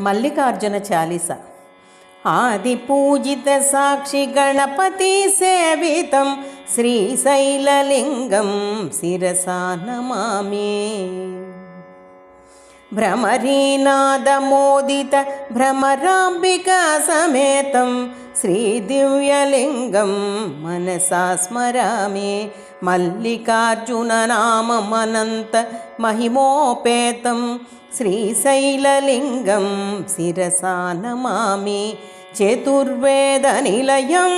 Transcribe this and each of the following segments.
మల్లికార్జున చాలీస. ఆది పూజిత సాక్షి గణపతి సేవితం శ్రీశైలలింగం శిరసా నమామి. భ్రమరీనాదమోదిత భ్రమరాంబిక సమేతం శ్రీదివ్యలింగం మనసా స్మరామి. मल्लिकार्जुननाममनन्तमहिमोपेतं श्रीशैललिङ्गं शिरसा नमामि चतुर्वेदनिलयं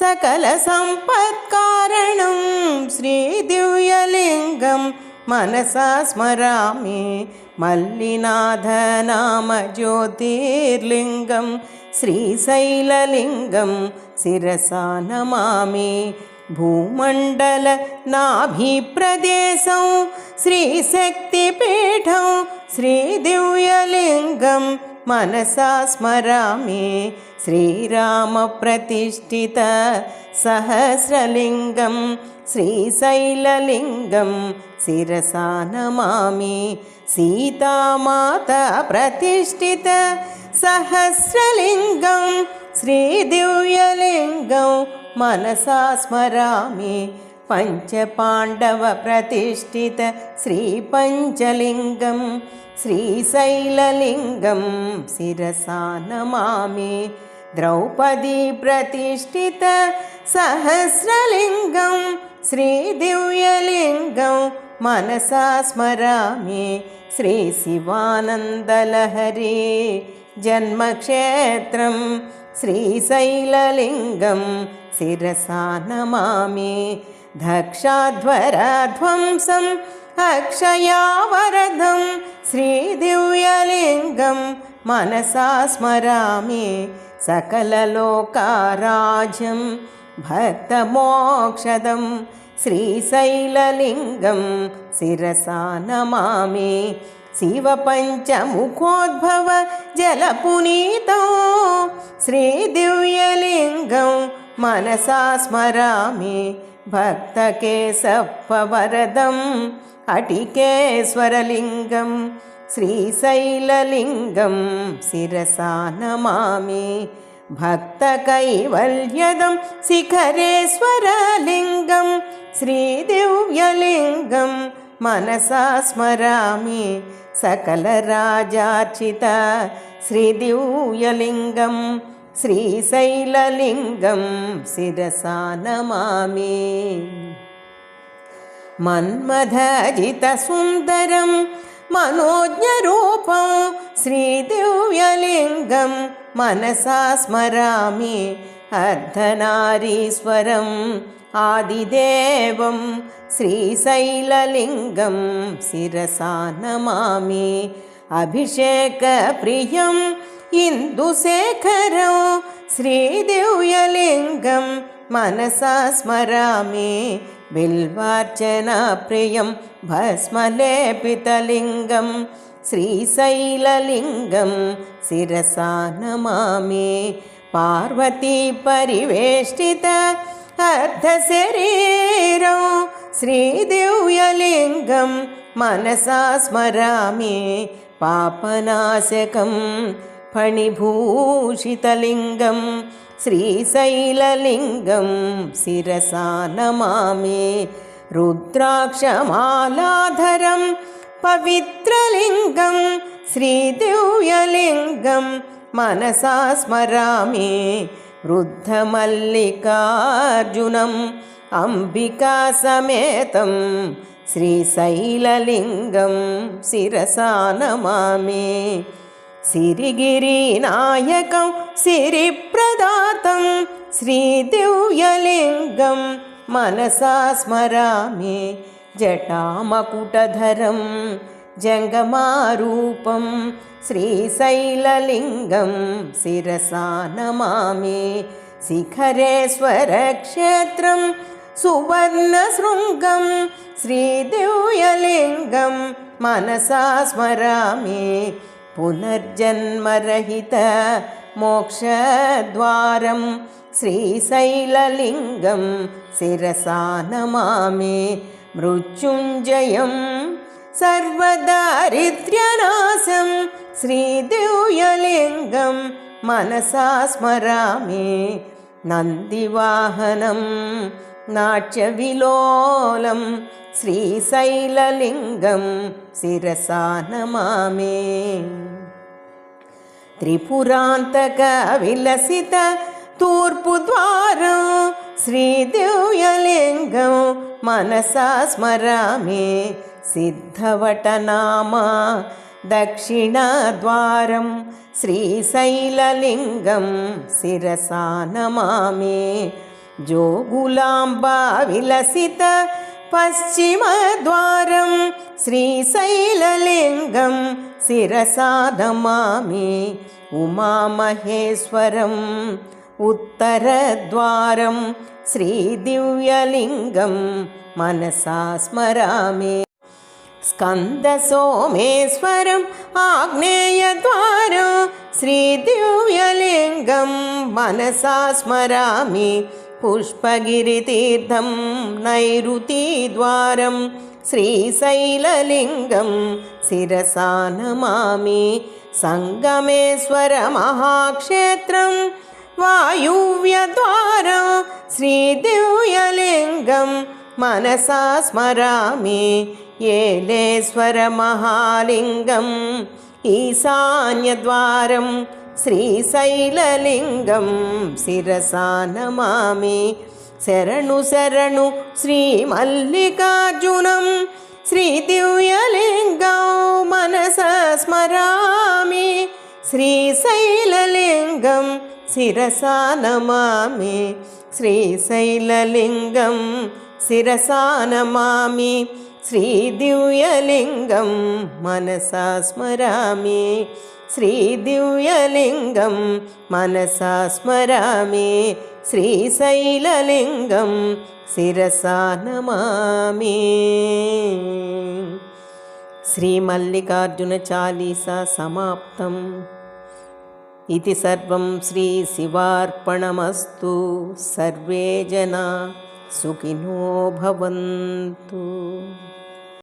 सकलसम्पत्कारणं श्रीदिव्यलिङ्गं मनसा स्मरामि मल्लिनाथनाम ज्योतिर्लिङ्गं श्रीशैलिङ्गं शिरसा नमामि భూమండల నాభిప్రదేశం శ్రీశక్తిపీఠం శ్రీదివ్యలింగం మనసా స్మరామి. శ్రీరామ ప్రతిష్ఠిత సహస్రలింగం శ్రీశైలలింగం శిరసా నమామి. సీతామాత ప్రతిష్ఠిత సహస్రలింగం శ్రీదివ్యలింగం मनसा स्मरामि पञ्चपाण्डवप्रतिष्ठितश्रीपञ्चलिङ्गं श्रीशैललिङ्गं शिरसा नमामि। द्रौपदीप्रतिष्ठितसहस्रलिङ्गं श्रीदिव्यलिङ्गं मनसा स्मरामि। श्रीशिवानन्दलहरी जन्मक्षेत्रम् श्रीशैललिङ्गं शिरसा नमामि दक्षाध्वरध्वंसम् अक्षयावरदं श्रीदिव्यलिङ्गं मनसा स्मरामि सकललोकाराज्यं भक्तमोक्षदं श्रीशैललिङ्गं शिरसा नमामि शिवपञ्चमुखोद्भव जलपुनीतं श्रीदिव्यलिङ्गं मनसा स्मरामि भक्तकेशवरदम् अटिकेश्वरलिङ्गं श्रीशैललिङ्गं शिरसा नमामि भक्तकैवल्यदं शिखरेश्वरलिङ्गं श्रीदिव्यलिङ्गं मनसा स्मरामि सकलराजार्चित श्रीदिव्यलिङ्गं श्रीशैललिङ्गं शिरसा नमामि। मन्मथजितसुन्दरं मनोज्ञरूपं श्रीदिव्यलिङ्गं मनसा स्मरामि अर्धनारीश्वरम् आदिदेवं श्रीशैललिङ्गं शिरसा नमामि। अभिषेकप्रियम् इन्दुशेखरं श्रीदिव्यलिङ्गं मनसा स्मरामि। बिल्वार्चनाप्रियं भस्मलेपितलिङ्गं श्रीशैललिङ्गं शिरसा नमामि पार्वतीपरिवेष्टित अर्धशरीरं श्रीदिव्यलिङ्गं मनसा स्मरामि पापनाशकं फणिभूषितलिङ्गं श्रीशैललिङ्गं शिरसा नमामि रुद्राक्षमालाधरं पवित्रलिङ्गं श्रीदिव्यलिङ्गं मनसा स्मरामि वृद्धमल्लिकार्जुनम् अम्बिकासमेतं श्रीशैललिङ्गं शिरसा नमामि सिरिगिरिनायकं सिरिप्रदातं श्रीदिव्यलिङ्गं मनसा स्मरामि जटामकुटधरं जङ्गमारूपं श्रीशैललिङ्गं शिरसा नमामि। शिखरेश्वरक्षेत्रं सुवर्णशृङ्गं श्रीदिव्यलिङ्गं मनसा स्मरामि। पुनर्जन्मरहित मोक्षद्वारं श्रीशैललिङ्गं शिरसा नमामि। मृत्युञ्जयं सर्वदारिद्र्यनाशं श्रीदिव्यलिङ्गं मनसा स्मरामि नन्दिवाहनं नाट्यविलोलं श्रीशैललिङ्गं शिरसा नमामि त्रिपुरान्तकविलसित तूर्पुद्वारं श्रीदिव्यलिङ्गं मनसा स्मरामि सिद्धवटनामा दक्षिणद्वारं श्रीशैललिङ्गं शिरसा नमामि। जोगुलाम्बा विलसित पश्चिमद्वारं श्रीशैललिङ्गं शिरसा नमामि। उमामहेश्वरम् उत्तरद्वारं श्रीदिव्यलिङ्गं मनसा स्मरामि स्कन्दसोमेश्वरम् आग्नेयद्वारं श्रीदिव्यलिङ्गं मनसा स्मरामि पुष्पगिरितीर्थं नैऋतीद्वारं श्रीशैललिङ्गं शिरसा नमामि सङ्गमेश्वरमहाक्षेत्रं वायुव्यद्वारं श्रीदिव्यलिङ्गं मनसा स्मरामि येलेश्वरमहालिङ्गम् ईशान्यद्वारं श्रीशैललिङ्गं शिरसा नमामि शरणु शरणु श्रीमल्लिकार्जुनं श्रीदिव्यलिङ्गं मनसा स्मरामि श्रीशैललिङ्गं शिरसा नमामि श्रीशैललिङ्गं शिरसा नमामि श्रीदिव्यलिङ्गं मनसा स्मरामि। श्रीदिव्यलिङ्गं मनसा स्मरामि। श्रीशैललिङ्गं शिरसा नमामि। श्रीमल्लिकार्जुनचालीसा समाप्तम् इति सर्वं श्रीशिवार्पणमस्तु। सर्वे जना सुखिनो भवन्तु